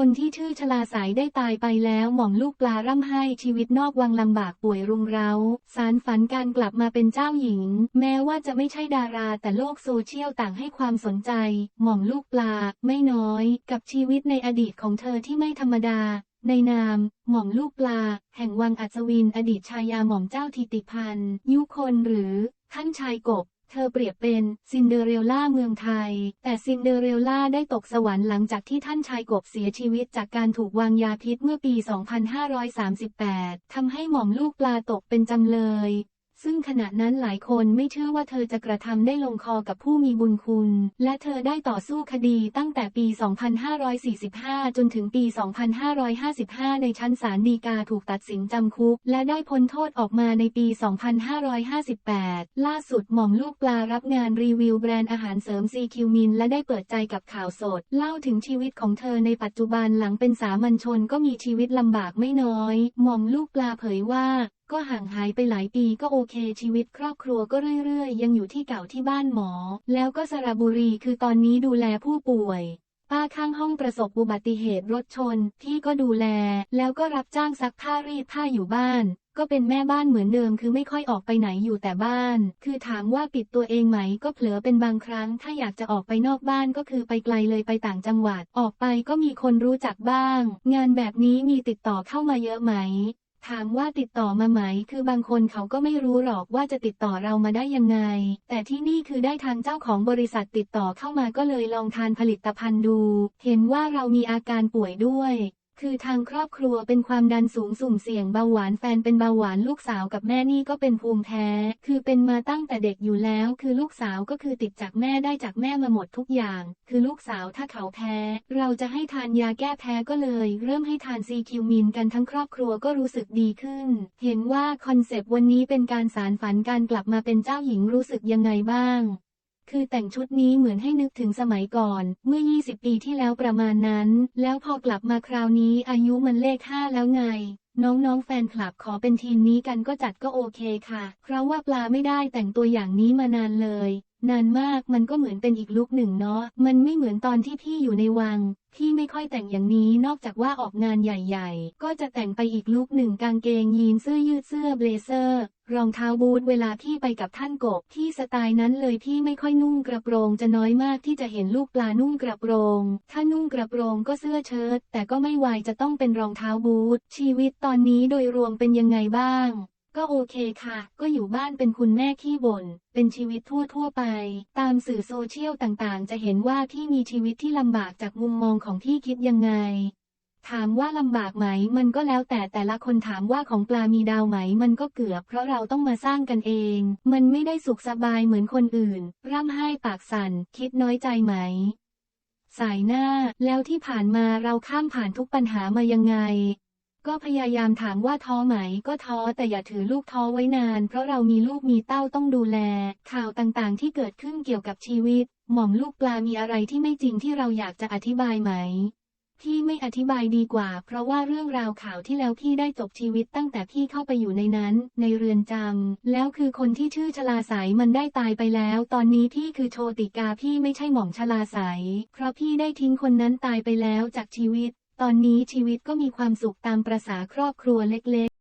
คนที่ชื่อชลาสายได้ตายไปแล้วหม่อมลูกปลาร่ำไห้ชีวิตนอกวังลำบากป่วยรุงเร้า สารฝันการกลับมาเป็นเจ้าหญิง แม้ว่าจะไม่ใช่ดาราแต่โลกโซเชียลต่างให้ความสนใจ หม่อมลูกปลา ไม่น้อย กับชีวิตในอดีตของเธอที่ไม่ธรรมดา ในนาม หม่อมลูกปลา แห่งวังอัศวินอดีตชายาหม่อมเจ้าทิติพันธ์ยุคนหรือท่านชายกบ เธอเปรียบเป็นซินเดอเรลล่าเมืองไทย แต่ซินเดอเรลล่าได้ตกสวรรค์หลังจากที่ท่านชายกบเสียชีวิตจากการถูกวางยาพิษเมื่อปี 2538 ทำให้หม่อมลูกปลาตกเป็นจำเลย ซึ่งขณะนั้นหลายคนไม่เชื่อว่าเธอจะกระทำได้ลงคอกับผู้มีบุญคุณ และเธอได้ต่อสู้คดีตั้งแต่ปี 2545 จนถึงปี 2555 ในชั้นศาลฎีกาถูกตัดสินจำคุก และได้พ้นโทษออกมาในปี 2558 ล่าสุดหม่อมลูกปลารับงานรีวิวแบรนด์อาหารเสริมซีคิวมินและได้เปิดใจกับข่าวสด เล่าถึงชีวิตของเธอในปัจจุบันหลังเป็นสามัญชนก็มีชีวิตลำบากไม่น้อย หม่อมลูกปลาเผยว่าก็ห่างหายไปหลายปีก็โอเคชีวิตครอบครัวก็เรื่อยๆ ยังอยู่ที่เก่าที่บ้านหมอ แล้วก็สระบุรีคือตอนนี้ดูแลผู้ป่วย ป้าข้างห้องประสบอุบัติเหตุรถชน พี่ก็ดูแล แล้วก็รับจ้างซักผ้ารีดผ้าอยู่บ้านก็เป็นแม่บ้านเหมือนเดิมคือไม่ค่อยออกไปไหนอยู่แต่บ้าน คือถามว่าปิดตัวเองไหมก็เผลอเป็นบางครั้ง ถ้าอยากจะออกไปนอกบ้านก็คือไปไกลเลยไปต่างจังหวัด ออกไปก็มีคนรู้จักบ้าง งานแบบนี้มีติดต่อเข้ามาเยอะไหม ถามว่าติดต่อมาไหม คือบางคนเขาก็ไม่รู้หรอกว่าจะติดต่อเรามาได้ยังไง แต่ที่นี่คือได้ทางเจ้าของบริษัทติดต่อเข้ามาก็เลยลองทานผลิตภัณฑ์ดู เห็นว่าเรามีอาการป่วยด้วย คือทางครอบครัวเป็นความดันสูงสุ่มเสี่ยงเบาหวานแฟนเป็นเบาหวานลูกสาวกับแม่นี่ก็เป็นภูมิแพ้ คือเป็นมาตั้งแต่เด็กอยู่แล้ว คือลูกสาวก็คือติดจากแม่ได้จากแม่มาหมดทุกอย่าง คือลูกสาวถ้าเขาแพ้ เราจะให้ทานยาแก้แพ้ก็เลย เริ่มให้ทานซีคิวมินกันทั้งครอบครัวก็รู้สึกดีขึ้น เห็นว่าคอนเซปต์วันนี้เป็นการสารฝันการกลับมาเป็นเจ้าหญิงรู้สึกยังไงบ้าง คือแต่งชุดนี้เหมือนให้นึกถึงสมัยก่อน เมื่อ 20 ปีที่แล้วประมาณนั้น แล้วพอกลับมาคราวนี้อายุมันเลข5แล้วไง น้องๆแฟนคลับขอเป็นทีมนี้กันก็จัดก็โอเคค่ะ เพราะว่าปลาไม่ได้แต่งตัวอย่างนี้มานานเลย นานมากมันก็เหมือนเป็นอีกลุกหนึ่งเนาะ มันไม่เหมือนตอนที่พี่อยู่ในวัง พี่ไม่ค่อยแต่งอย่างนี้นอกจากว่าออกงานใหญ่ ๆ ก็จะแต่งไปอีกลุกหนึ่งกางเกงยีนเสื้อยืดเสื้อเบลเซอร์ รองเท้าบูทเวลาพี่ไปกับท่านกบที่สไตล์นั้นเลยพี่ไม่ค่อยนุ่งกระโปรงจะน้อยมากที่จะเห็นลูกปลานุ่งกระโปรง ถ้านุ่งกระโปรงก็เสื้อเชิ้ตแต่ก็ไม่วายจะต้องเป็นรองเท้าบูทชีวิตตอนนี้โดยรวมเป็นยังไงบ้าง ก็โอเคค่ะ ก็อยู่บ้านเป็นคุณแม่ขี้บ่นเป็นชีวิตทั่วทั่วไป ตามสื่อโซเชียลต่างๆ จะเห็นว่าพี่มีชีวิตที่ลำบากจากมุมมองของพี่คิดยังไง ถามว่าลำบากไหม มันก็แล้วแต่แต่ละคนถามว่าของปลามีดาวไหม มันก็เกือบเพราะเราต้องมาสร้างกันเอง มันไม่ได้สุขสบายเหมือนคนอื่น ร่ำไห้ปากสั่น คิดน้อยใจไหม สายหน้า แล้วที่ผ่านมาเราข้ามผ่านทุกปัญหามายังไง ก็พยายามถามว่าท้อไหม ก็ท้อแต่อย่าถือลูกท้อไว้นาน เพราะเรามีลูกมีเต้าต้องดูแล ข่าวต่างๆ ที่เกิดขึ้นเกี่ยวกับชีวิต หม่อมลูกปลามีอะไรที่ไม่จริงที่เราอยากจะอธิบายไหม พี่ไม่อธิบายดีกว่า เพราะว่าเรื่องราวข่าวที่แล้วพี่ได้จบชีวิตตั้งแต่พี่เข้าไปอยู่ในนั้น ในเรือนจำแล้วคือคนที่ชื่อชลาสายมันได้ตายไปแล้ว ตอนนี้พี่คือโชติกาพี่ไม่ใช่หม่องชลาสายเพราะพี่ได้ทิ้งคนนั้นตายไปแล้วจากชีวิต ตอนนี้ชีวิตก็มีความสุขตามประษาครอบครัวเล็กๆ